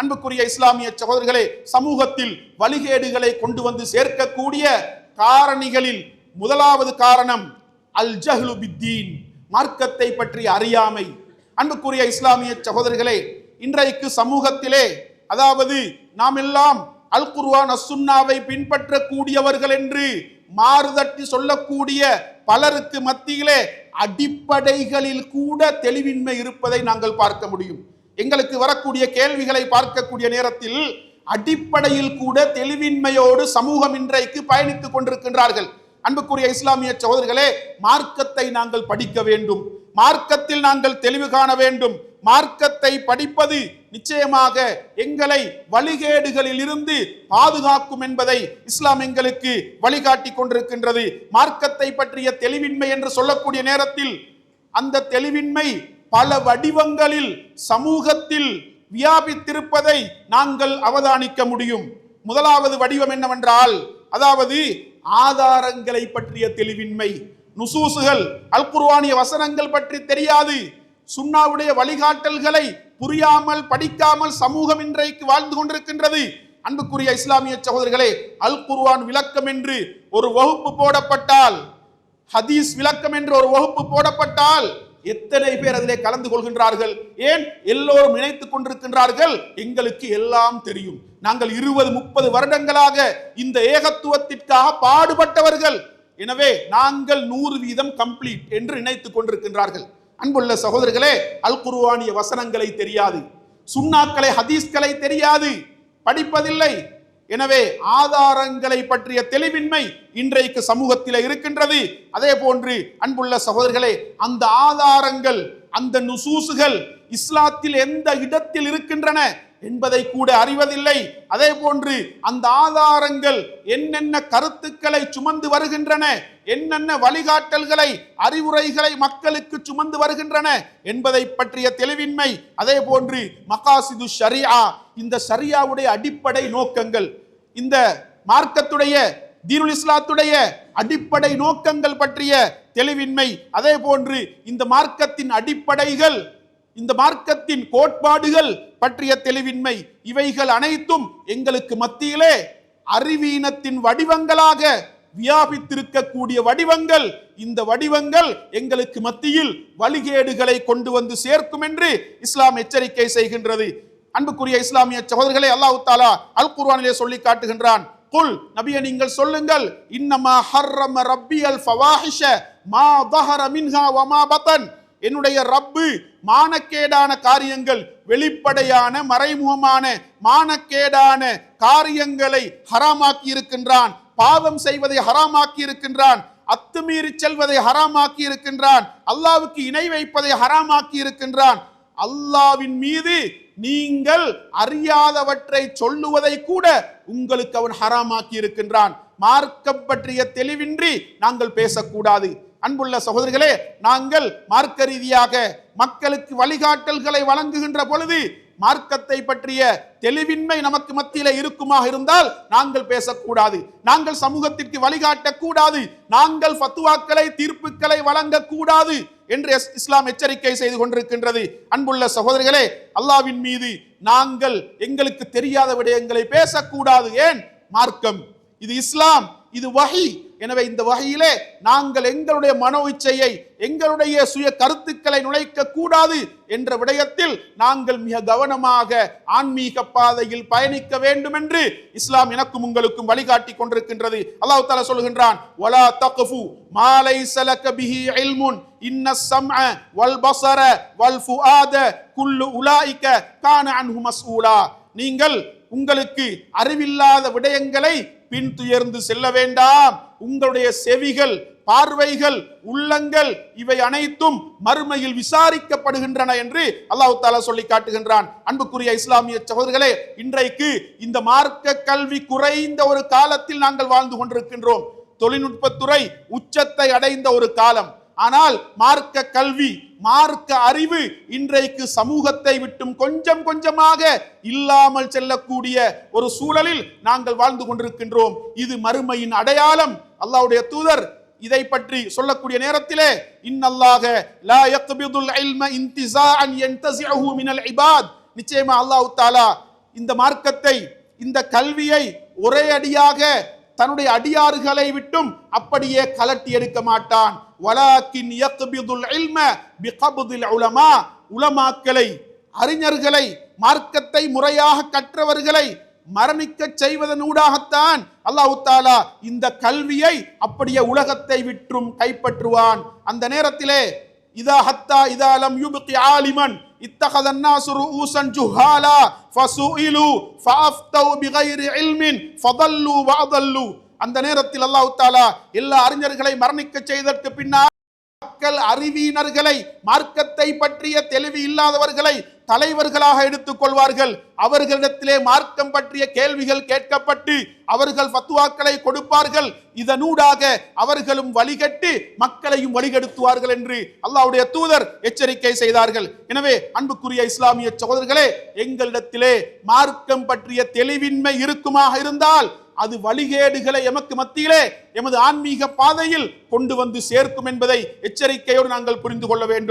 அன்புக்குரிய இஸ்லாமிய சகோதரர்களே சமூகத்தில் வழிகேடுகளை கொண்டு வந்து சேர்க்கக்கூடிய காரணிகளில் முதலாவது காரணம் அல் ஜஹ்லு பித்தீன் மார்க்கத்தை பற்றி அறியாமை. அன்புக்குரிய இஸ்லாமிய சகோதரர்களே இன்றைக்கு சமூகத்திலே அதாவது நாம் எல்லாம் அல் குர்வான் அசுன்னாவை பின்பற்றக்கூடியவர்கள் என்று மாறுதட்டி சொல்லக்கூடிய பலருக்கு மத்தியிலே அடிப்படைகளில் கூட தெளிவின்மை இருப்பதை நாங்கள் பார்க்க முடியும். எங்களுக்கு வரக்கூடிய கேள்விகளை பார்க்கக்கூடிய நேரத்தில் அடிப்படையில் கூட தெளிவின்மையோடு சமூகம் இன்றைக்கு பயணித்துக் கொண்டிருக்கின்றார்கள். அன்புக்குரிய இஸ்லாமிய சகோதரர்களே மார்க்கத்தை நாங்கள் படிக்க வேண்டும். மார்க்கத்தில் நாங்கள் தெளிவு காண வேண்டும். மார்க்கத்தை படிப்பது நிச்சயமாக எங்களை வழிகேடுகளில் இருந்து பாதுகாக்கும் என்பதை இஸ்லாம் எங்களுக்கு வழிகாட்டி கொண்டிருக்கின்றது. மார்க்கத்தை பற்றிய தெளிவின்மை என்று சொல்லக்கூடிய நேரத்தில் அந்த தெளிவின்மை பல வடிவங்களில் சமூகத்தில் வியாபித்திருப்பதை நாங்கள் அவதானிக்க முடியும். முதலாவது வடிவம் என்னவென்றால் அதாவது ஆதாரங்களை பற்றிய தெளிவின்மை. நுசூசுகள் அல்குர்வானிய வசனங்கள் பற்றி தெரியாது. சுண்ணாவுடைய வழிகாட்டல்களை புரியாமல் படிக்காமல் சமூகம் இன்றைக்கு வாழ்ந்து கொண்டிருக்கின்றது. அன்புக்குரிய இஸ்லாமிய சகோதரர்களே அல் குர்வான் விளக்கம் என்று ஒரு வகுப்பு போடப்பட்டால் ஹதீஸ் விளக்கம் என்று ஒரு வகுப்பு போடப்பட்டால் எத்தனை பேர் அதிலே கலந்து கொள்கின்றார்கள்? ஏன்? எல்லோரும் நினைத்துக் கொண்டிருக்கின்றார்கள். எங்களுக்கு எல்லாம் தெரியும். நாங்கள் இருபது முப்பது வருடங்களாக இந்த ஏகத்துவத்திற்காக பாடுபட்டவர்கள். எனவே நாங்கள் நூறு வீதம் கம்ப்ளீட் என்று நினைத்துக் கொண்டிருக்கின்றார்கள். அன்புள்ள சகோதரர்களே அல் குருவானிய வசனங்களை தெரியாது. சுண்ணாக்களை ஹதீஸ்களை தெரியாது. படிப்பதில்லை. எனவே ஆதாரங்களை பற்றிய தெளிவின்மை இன்றைக்கு சமூகத்தில் இருக்கின்றது. அதே போன்று அன்புள்ள சகோதரர்களே அந்த ஆதாரங்கள் அந்த நுசூசுகள் இஸ்லாத்தில் எந்த இடத்தில் இருக்கின்றன என்பதை கூட அறிவதில்லை. அதே போன்று அந்த ஆதாரங்கள் என்னென்ன கருத்துக்களை சுமந்து வருகின்றன என்னென்ன வழிகாட்டல்களை அறிவுரைகளை மக்களுக்கு சுமந்து வருகின்றன என்பதை பற்றிய தெளிவின்மை அதே போன்று மகாசிது ஷரியா இந்த ஷரியாவுடைய அடிப்படை நோக்கங்கள் இந்த மார்க்கத்துடைய தீனுல் இஸ்லாத்துடைய அடிப்படை நோக்கங்கள் பற்றிய தெளிவின்மை. அதே போன்று இந்த மார்க்கத்தின் அடிப்படைகள் இந்த மார்க்கத்தின் கோட்பாடுகள் பற்றிய தெளிவின்மை. இவைகள் அனைத்தும் எங்களுக்கு மத்தியிலே அறிவீனத்தின் வடிவங்களாக வியாபித்திருக்கக்கூடிய வடிவங்கள். இந்த வடிவங்கள் எங்களுக்கு மத்தியில் வழிகேடுகளை கொண்டு வந்து சேர்க்கும் என்று இஸ்லாம் எச்சரிக்கை செய்கின்றது. அன்புக்குரிய இஸ்லாமிய சகோதரர்களே அல்லாஹ் தாலா அல் குர்வானிலே சொல்லி காட்டுகின்றான். குல் நபியை நீங்கள் சொல்லுங்கள். இன்னமா ஹர்ரம ரப்பி அல் ஃபவாஹிஷ மா தஹர மின்ஹா வமா பதன். என்னுடைய ரப்பு மானக்கேடான காரியங்கள் வெளிப்படையான மறைமுகமான மானக்கேடான காரியங்களை ஹராமாக்கி இருக்கின்றான் பாவம் செய்வதை ஹராமாக்கி இருக்கின்றான் அத்துமீறி செல்வதை ஹராமாக்கி இருக்கின்றான் அல்லாவுக்கு இணை வைப்பதை ஹராமாக்கி இருக்கின்றான் அல்லாவின் மீது நீங்கள் அறியாதவற்றை சொல்லுவதை கூட உங்களுக்கு அவன் ஹராமாக்கி இருக்கின்றான். மார்க்கம் பற்றிய தெளிவின்றி நாங்கள் பேசக்கூடாது. அன்புள்ள சகோதரிகளே நாங்கள் மார்க்க ரீதியாக மக்களுக்கு வழிகாட்டல்களை வழங்குகின்ற பொழுது மார்க்கத்தை பற்றிய தெளிவின்மை நமக்கு மத்தியில இருக்குமாக இருந்தால் நாங்கள் பேசக்கூடாது. நாங்கள் சமூகத்திற்கு வழிகாட்டக்கூடாது. நாங்கள் ஃபத்துவாக்களை தீர்ப்புகளை வழங்கக்கூடாது என்று எஸ் இஸ்லாம் எச்சரிக்கை செய்து கொண்டிருக்கின்றது. அன்புள்ள சகோதரிகளே அல்லாவின் மீது நாங்கள் எங்களுக்கு தெரியாத விடயங்களை பேசக்கூடாது. ஏன்? மார்க்கம். இது இஸ்லாம். இது வகை எனவே இந்த வகையிலே நாங்கள் எங்களுடைய மனோ இச்சையை எங்களுடைய சுய கருத்துக்களை நுழைக்க கூடாது என்ற விடயத்தில் நாங்கள் மிக கவனமாக ஆன்மீக பாதையில் பயணிக்க வேண்டும் என்று இஸ்லாம் எனக்கும் உங்களுக்கும் வழிகாட்டி கொண்டிருக்கின்றது. அல்லாஹ் தஆலா சொல்கின்றான் வலா தக்ஃபு மாலை பிஹி இல்முன் இன்ன ஸம்அ வல் பசர வல் ஃபுஆத குல்லு உலாயிக கான அன்ஹு மஸ்ஊலா. நீங்கள் உங்களுக்கு அறிவில்லாத விடயங்களை பின்துயர்ந்து செல்ல வேண்டாம். உங்களுடைய செவிகள் பார்வைகள் உள்ளங்கள் இவை அனைத்தும் மறுமையில் விசாரிக்கப்படுகின்றன என்று அல்லாஹு தாலா சொல்லி காட்டுகின்றான். அன்புக்குரிய இஸ்லாமிய சகோதரர்களே இன்றைக்கு இந்த மார்க்க கல்வி குறைந்த ஒரு காலத்தில் நாங்கள் வாழ்ந்து கொண்டிருக்கின்றோம். தொழில்நுட்பத்துறை உச்சத்தை அடைந்த ஒரு காலம். ஆனால் மார்க்க கல்வி மார்க்க அறிவு இன்றைக்கு சமூகத்தை விட்டும் கொஞ்சம் கொஞ்சமாக இல்லாமல் செல்லக்கூடிய ஒரு சூழலில் நாங்கள் வாழ்ந்து கொண்டிருக்கின்றோம். இது மறுமையின் அடையாளம். அல்லாவுடைய தூதர் இதை பற்றி சொல்லக்கூடிய நேரத்திலே இன்னல்லாக லா யக்பிதுல் இல்ம இன்திசாஅன் யன்தஸிஹு மினல் இபாத். நிச்சயமா அல்லாஹ் தாலா இந்த மார்க்கத்தை இந்த கல்வியை ஒரே அடியாக தன்னுடைய அடியாறுகளை விட்டும் அப்படியே கலட்டி எடுக்க மாட்டான். வலாக்கின் யக்பிதுல் இல்ம பிகப்தில் உலமா உலமாக்களை அறிஞர்களை மார்க்கத்தை முறையாக கற்றவர்களை மரணிக்க செய்வதனூடாகத்தான் அல்லாஹ் தாலா இந்த கல்வியை அப்படியே உலகத்தை விற்றும் கைப்பற்றுவான். அந்த நேரத்திலே இதா ஹத்தா இதா லம் யுப்கி ஆலிமன் اتخذ الناس رؤوسا جهالا فسئلوا فافتوا بغير علم فضلوا واضلوا அந்த நேரத்தில் அல்லாஹ் தாலா எல்லா அறிஞர்களை மரணிக்க செய்ததற்கு பின்னால் மக்கள் அறிவியினர்களை மார்க்கத்தை பற்றிய தெளிவு இல்லாதவர்களை தலைவர்களாக எடுத்துக் கொள்வார்கள். அவர்களிடத்திலே மார்க்கம் பற்றிய கேள்விகள் கேட்கப்பட்டு அவர்கள் பத்துவாக்களை கொடுப்பார்கள். இதனூடாக அவர்களும் வழிகட்டு மக்களையும் வழிகெடுத்துவார்கள் என்று அல்லாவுடைய தூதர் எச்சரிக்கை செய்தார்கள். எனவே அன்புக்குரிய இஸ்லாமிய சகோதரர்களே எங்களிடத்திலே மார்க்கம் பற்றிய தெளிவின்மை இருக்குமாக இருந்தால் அது வழிகேடுகளை எமக்கு மத்தியிலே எமது ஆன்மீக பாதையில் கொண்டு வந்து சேர்க்கும் என்பதை எச்சரிக்கையோடு நாங்கள் புரிந்து கொள்ள வேண்டும்.